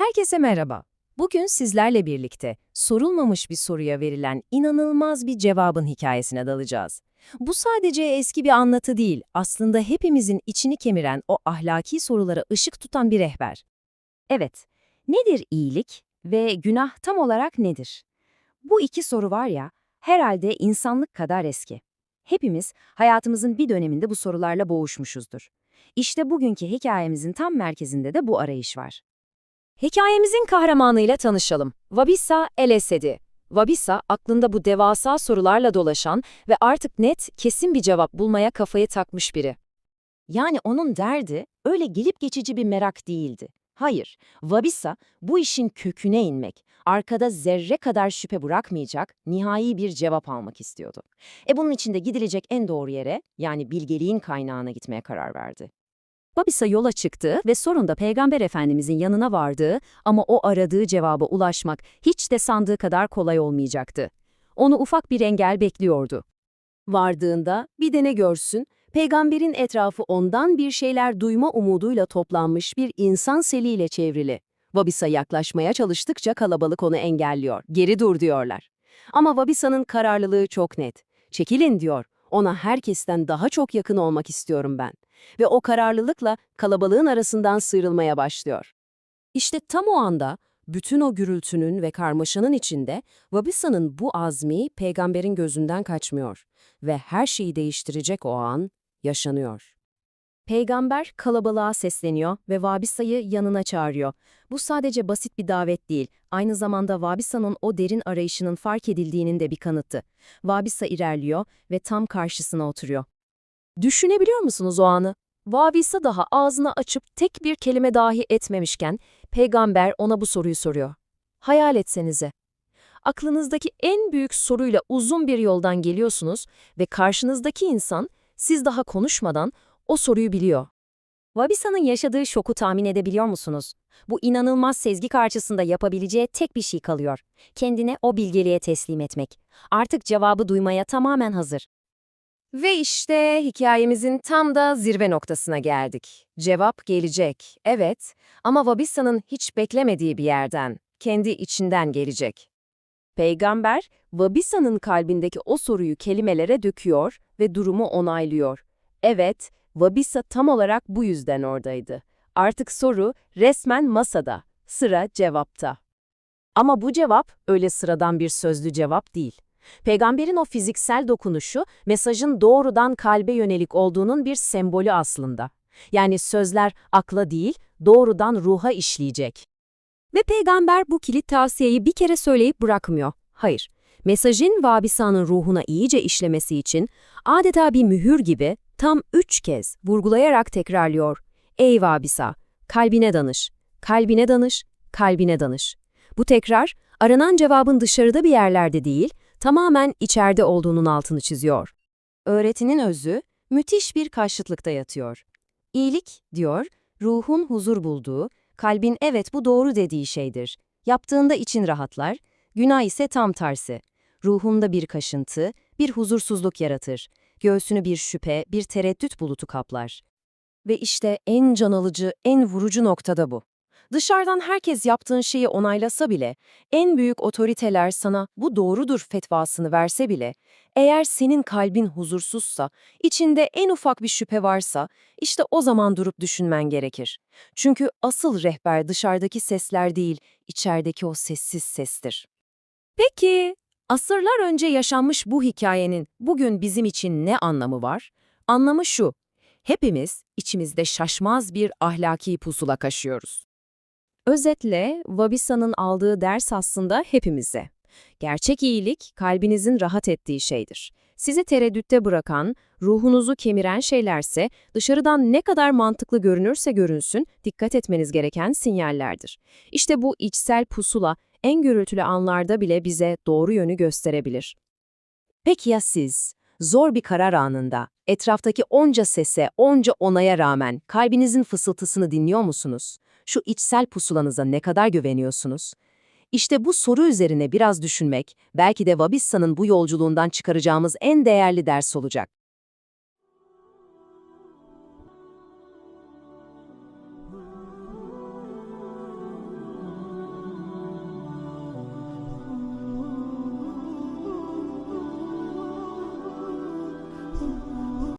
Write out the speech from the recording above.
Herkese merhaba. Bugün sizlerle birlikte sorulmamış bir soruya verilen inanılmaz bir cevabın hikayesine dalacağız. Bu sadece eski bir anlatı değil, aslında hepimizin içini kemiren o ahlaki sorulara ışık tutan bir rehber. Evet, nedir iyilik ve günah tam olarak nedir? Bu iki soru var ya, herhalde insanlık kadar eski. Hepimiz hayatımızın bir döneminde bu sorularla boğuşmuşuzdur. İşte bugünkü hikayemizin tam merkezinde de bu arayış var. Hikayemizin kahramanıyla tanışalım. Vabissa el-Esedi. Vabissa, aklında bu devasa sorularla dolaşan ve artık net, kesin bir cevap bulmaya kafayı takmış biri. Yani onun derdi öyle gelip geçici bir merak değildi. Hayır, Vabissa bu işin köküne inmek, arkada zerre kadar şüphe bırakmayacak, nihai bir cevap almak istiyordu. E bunun için de gidilecek en doğru yere, yani bilgeliğin kaynağına gitmeye karar verdi. Babisa yola çıktı ve sonunda Peygamber Efendimizin yanına vardığı ama o aradığı cevaba ulaşmak hiç de sandığı kadar kolay olmayacaktı. Onu ufak bir engel bekliyordu. Vardığında bir de görsün, peygamberin etrafı ondan bir şeyler duyma umuduyla toplanmış bir insan seliyle çevrili. Vabisa yaklaşmaya çalıştıkça kalabalık onu engelliyor, geri dur diyorlar. Ama Vabisa'nın kararlılığı çok net. Çekilin diyor, ona herkesten daha çok yakın olmak istiyorum ben. Ve o kararlılıkla kalabalığın arasından sıyrılmaya başlıyor. İşte tam o anda bütün o gürültünün ve karmaşanın içinde Vabisa'nın bu azmi peygamberin gözünden kaçmıyor ve her şeyi değiştirecek o an yaşanıyor. Peygamber kalabalığa sesleniyor ve Vabisa'yı yanına çağırıyor. Bu sadece basit bir davet değil, aynı zamanda Vabisa'nın o derin arayışının fark edildiğinin de bir kanıtı. Vabisa ilerliyor ve tam karşısına oturuyor. Düşünebiliyor musunuz o anı? Vabisa daha ağzını açıp tek bir kelime dahi etmemişken, peygamber ona bu soruyu soruyor. Hayal etsenize. Aklınızdaki en büyük soruyla uzun bir yoldan geliyorsunuz ve karşınızdaki insan, siz daha konuşmadan o soruyu biliyor. Vabisa'nın yaşadığı şoku tahmin edebiliyor musunuz? Bu inanılmaz sezgi karşısında yapabileceği tek bir şey kalıyor. Kendine o bilgeliğe teslim etmek. Artık cevabı duymaya tamamen hazır. Ve işte hikayemizin tam da zirve noktasına geldik. Cevap gelecek, evet ama Vabisa'nın hiç beklemediği bir yerden, kendi içinden gelecek. Peygamber, Vabisa'nın kalbindeki o soruyu kelimelere döküyor ve durumu onaylıyor. Evet, Vabisa tam olarak bu yüzden oradaydı. Artık soru resmen masada, sıra cevapta. Ama bu cevap öyle sıradan bir sözlü cevap değil. Peygamberin o fiziksel dokunuşu mesajın doğrudan kalbe yönelik olduğunun bir sembolü aslında. Yani sözler akla değil, doğrudan ruha işleyecek. Ve peygamber bu kilit tavsiyeyi bir kere söyleyip bırakmıyor. Hayır, mesajın Vabisa'nın ruhuna iyice işlemesi için adeta bir mühür gibi tam üç kez vurgulayarak tekrarlıyor. Ey Vabisa, kalbine danış, kalbine danış, kalbine danış. Bu tekrar, aranan cevabın dışarıda bir yerlerde değil, tamamen içeride olduğunun altını çiziyor. Öğretinin özü, müthiş bir karşıtlıkta yatıyor. İyilik, diyor, ruhun huzur bulduğu, kalbin evet bu doğru dediği şeydir. Yaptığında için rahatlar, günah ise tam tersi. Ruhunda bir kaşıntı, bir huzursuzluk yaratır. Göğsünü bir şüphe, bir tereddüt bulutu kaplar. Ve işte en can alıcı, en vurucu noktada bu. Dışarıdan herkes yaptığın şeyi onaylasa bile, en büyük otoriteler sana bu doğrudur fetvasını verse bile, eğer senin kalbin huzursuzsa, içinde en ufak bir şüphe varsa, işte o zaman durup düşünmen gerekir. Çünkü asıl rehber dışarıdaki sesler değil, içerideki o sessiz sestir. Peki, asırlar önce yaşanmış bu hikayenin bugün bizim için ne anlamı var? Anlamı şu, hepimiz içimizde şaşmaz bir ahlaki pusula kaşıyoruz. Özetle, Vabisa'nın aldığı ders aslında hepimize. Gerçek iyilik, kalbinizin rahat ettiği şeydir. Sizi tereddütte bırakan, ruhunuzu kemiren şeylerse dışarıdan ne kadar mantıklı görünürse görünsün, dikkat etmeniz gereken sinyallerdir. İşte bu içsel pusula en gürültülü anlarda bile bize doğru yönü gösterebilir. Peki ya siz? Zor bir karar anında, etraftaki onca sese, onca onaya rağmen kalbinizin fısıltısını dinliyor musunuz? Şu içsel pusulanıza ne kadar güveniyorsunuz? İşte bu soru üzerine biraz düşünmek, belki de Vabissa'nın bu yolculuğundan çıkaracağımız en değerli ders olacak.